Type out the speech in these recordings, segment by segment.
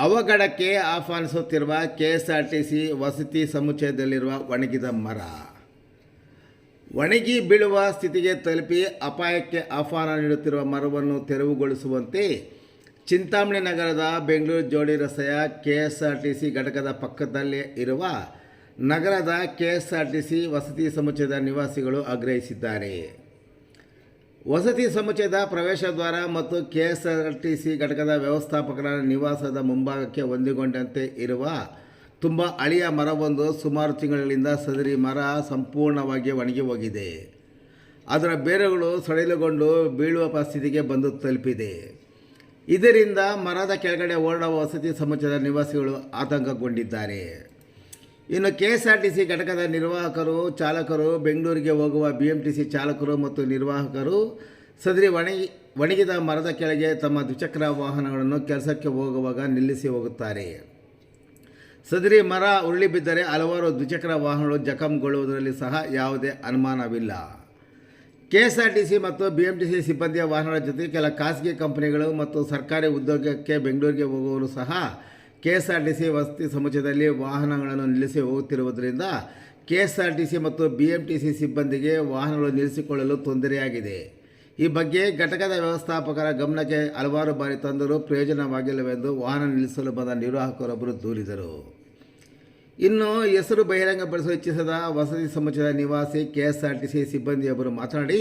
ಅವಘಡಕ್ಕೆ ಆಹ್ವಾನಿಸುತ್ತಿರುವ KSRTC ವಸತಿ ಸಮುಚ್ಚಯದಲ್ಲಿರುವ ಒಣಗಿದ ಮರ. ಒಣಗಿ ಬೀಳುವ ಸ್ಥಿತಿಗೆ ತಲುಪಿ ಅಪಾಯಕ್ಕೆ ಆಹ್ವಾನ ನೀಡುತ್ತಿರುವ ಮರವನ್ನು ತೆರವುಗೊಳಿಸುವಂತೆ ಚಿಂತಾಮಣಿ ನಗರದ ಬೆಂಗಳೂರು ಜೋಡಿ ರಸ್ತೆಯ ಕೆಎಸ್ಆರ್ಟಿಸಿ ಘಟಕದ ಪಕ್ಕದಲ್ಲೇ ಇರುವ ನಗರದ ಕೆಎಸ್ಆರ್ಟಿಸಿ ವಸತಿ ಸಮುಚ್ಚಯದ ನಿವಾಸಿಗಳು ಆಗ್ರಹಿಸಿದ್ದಾರೆ. ವಸತಿ ಸಮುಚ್ಚಯದ ಪ್ರವೇಶ ದ್ವಾರ ಮತ್ತು ಕೆಎಸ್ಆರ್ಟಿಸಿ ಘಟಕದ ವ್ಯವಸ್ಥಾಪಕರ ನಿವಾಸದ ಮುಂಭಾಗಕ್ಕೆ ಹೊಂದಿಕೊಂಡಂತೆ ಇರುವ ತುಂಬ ಅಳಿಯ ಮರವೊಂದು ಸುಮಾರು ತಿಂಗಳಿಂದ ಸದರಿ ಮರ ಸಂಪೂರ್ಣವಾಗಿ ಒಣಗಿ ಹೋಗಿದೆ. ಅದರ ಬೇರುಗಳು ಸಡಿಲುಗೊಂಡು ಬೀಳುವ ಪರಿಸ್ಥಿತಿಗೆ ಬಂದು ತಲುಪಿದೆ. ಇದರಿಂದ ಮರದ ಕೆಳಗಡೆ ಓಡಾಡುವ ವಸತಿ ಸಮುಚ್ಚಯದ ನಿವಾಸಿಗಳು ಆತಂಕಗೊಂಡಿದ್ದಾರೆ. ಇನ್ನು K S R T C ಘಟಕದ ನಿರ್ವಾಹಕರು, ಚಾಲಕರು, ಬೆಂಗಳೂರಿಗೆ ಹೋಗುವ ಬಿ ಎಂ ಟಿ ಸಿ ಚಾಲಕರು ಮತ್ತು ನಿರ್ವಾಹಕರು ಸದರಿ ಒಣಗಿ ಒಣಗಿದ ಮರದ ಕೆಳಗೆ ತಮ್ಮ ದ್ವಿಚಕ್ರ ವಾಹನಗಳನ್ನು ಕೆಲಸಕ್ಕೆ ಹೋಗುವಾಗ ನಿಲ್ಲಿಸಿ ಹೋಗುತ್ತಾರೆ. ಸದರಿ ಮರ ಉರುಳಿ ಬಿದ್ದರೆ ಹಲವಾರು ದ್ವಿಚಕ್ರ ವಾಹನಗಳು ಜಖಂಗೊಳ್ಳುವುದರಲ್ಲಿ ಸಹ ಯಾವುದೇ ಅನುಮಾನವಿಲ್ಲ. K S R T C ಮತ್ತು ಬಿ ಎಂ ಟಿ ಸಿ ಸಿಬ್ಬಂದಿಯ ವಾಹನಗಳ ಜೊತೆಗೆ ಕೆಲ ಖಾಸಗಿ ಕಂಪನಿಗಳು ಮತ್ತು ಸರ್ಕಾರಿ ಉದ್ಯೋಗಕ್ಕೆ ಬೆಂಗಳೂರಿಗೆ ಹೋಗುವವರು ಸಹ ಕೆ ವಸತಿ ಸಮುಚ್ಚಯದಲ್ಲಿ ವಾಹನಗಳನ್ನು ನಿಲ್ಲಿಸಿ ಹೋಗುತ್ತಿರುವುದರಿಂದ ಕೆ ಮತ್ತು ಬಿ ಎಂ ಟಿ ಸಿ ಸಿಬ್ಬಂದಿಗೆ ವಾಹನಗಳು ನಿಲ್ಲಿಸಿಕೊಳ್ಳಲು ತೊಂದರೆಯಾಗಿದೆ. ಈ ಬಗ್ಗೆ ಘಟಕದ ವ್ಯವಸ್ಥಾಪಕರ ಗಮನಕ್ಕೆ ಹಲವಾರು ಬಾರಿ ತಂದರೂ ಪ್ರಯೋಜನವಾಗಿಲ್ಲವೆಂದು ವಾಹನ ನಿಲ್ಲಿಸಲು ಬಂದ ನಿರ್ವಾಹಕರೊಬ್ಬರು ದೂರಿದರು. ಇನ್ನು ಹೆಸರು ಬಹಿರಂಗಪಡಿಸಲು ಇಚ್ಛಿಸದ ವಸತಿ ಸಮುಚ್ಚಯದ ನಿವಾಸಿ K S R T C ಸಿಬ್ಬಂದಿಯೊಬ್ಬರು ಮಾತನಾಡಿ,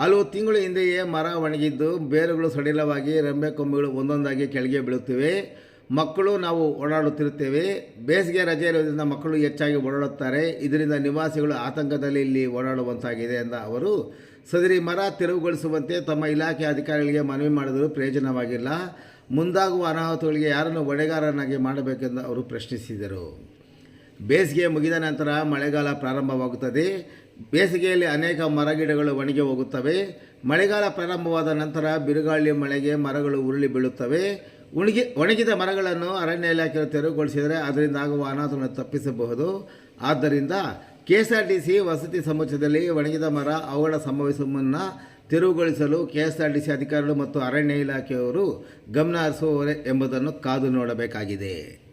ಹಲವು ತಿಂಗಳ ಹಿಂದೆಯೇ ಮರ ಒಣಗಿದ್ದು, ಬೇರುಗಳು ಸಡಿಲವಾಗಿ ರೆಂಬೆ ಕೊಂಬೆಗಳು ಒಂದೊಂದಾಗಿ ಕೆಳಗೆ ಬೀಳುತ್ತಿವೆ. ಮಕ್ಕಳು ನಾವು ಓಡಾಡುತ್ತಿರುತ್ತೇವೆ. ಬೇಸಿಗೆ ರಜೆ ಇರೋದ್ರಿಂದ ಮಕ್ಕಳು ಹೆಚ್ಚಾಗಿ ಓಡಾಡುತ್ತಾರೆ. ಇದರಿಂದ ನಿವಾಸಿಗಳು ಆತಂಕದಲ್ಲಿ ಇಲ್ಲಿ ಓಡಾಡುವಂತಾಗಿದೆ ಎಂದ ಅವರು. ಸದರಿ ಮರ ತೆರವುಗೊಳಿಸುವಂತೆ ತಮ್ಮ ಇಲಾಖೆ ಅಧಿಕಾರಿಗಳಿಗೆ ಮನವಿ ಮಾಡಿದರೂ ಪ್ರಯೋಜನವಾಗಿಲ್ಲ. ಮುಂದಾಗುವ ಅನಾಹುತಗಳಿಗೆ ಯಾರನ್ನು ಹೊಣೆಗಾರನಾಗಿ ಮಾಡಬೇಕೆಂದು ಅವರು ಪ್ರಶ್ನಿಸಿದರು. ಬೇಸಿಗೆ ಮುಗಿದ ನಂತರ ಮಳೆಗಾಲ ಪ್ರಾರಂಭವಾಗುತ್ತದೆ. ಬೇಸಿಗೆಯಲ್ಲಿ ಅನೇಕ ಮರಗಿಡಗಳು ಒಣಗಿ ಹೋಗುತ್ತವೆ. ಮಳೆಗಾಲ ಪ್ರಾರಂಭವಾದ ನಂತರ ಬಿರುಗಾಳಿ ಮಳೆಗೆ ಮರಗಳು ಉರುಳಿ ಬೀಳುತ್ತವೆ. ಉಣಗಿ, ಒಣಗಿದ ಮರಗಳನ್ನು ಅರಣ್ಯ ಇಲಾಖೆಯಲ್ಲಿ ತೆರವುಗೊಳಿಸಿದರೆ ಅದರಿಂದ ಆಗುವ ಅನಾಹುತಗಳನ್ನು ತಪ್ಪಿಸಬಹುದು. ಆದ್ದರಿಂದ K S R T C ವಸತಿ ಸಮುಚ್ಚಯದಲ್ಲಿ ಒಣಗಿದ ಮರ, ಅವುಗಳ ಸಂಭವಿಸುವ ಮುನ್ನ ತೆರವುಗೊಳಿಸಲು K S R T C ಅಧಿಕಾರಿಗಳು ಮತ್ತು ಅರಣ್ಯ ಇಲಾಖೆಯವರು ಗಮನ ಹರಿಸುವವರೇ ಎಂಬುದನ್ನು ಕಾದು ನೋಡಬೇಕಾಗಿದೆ.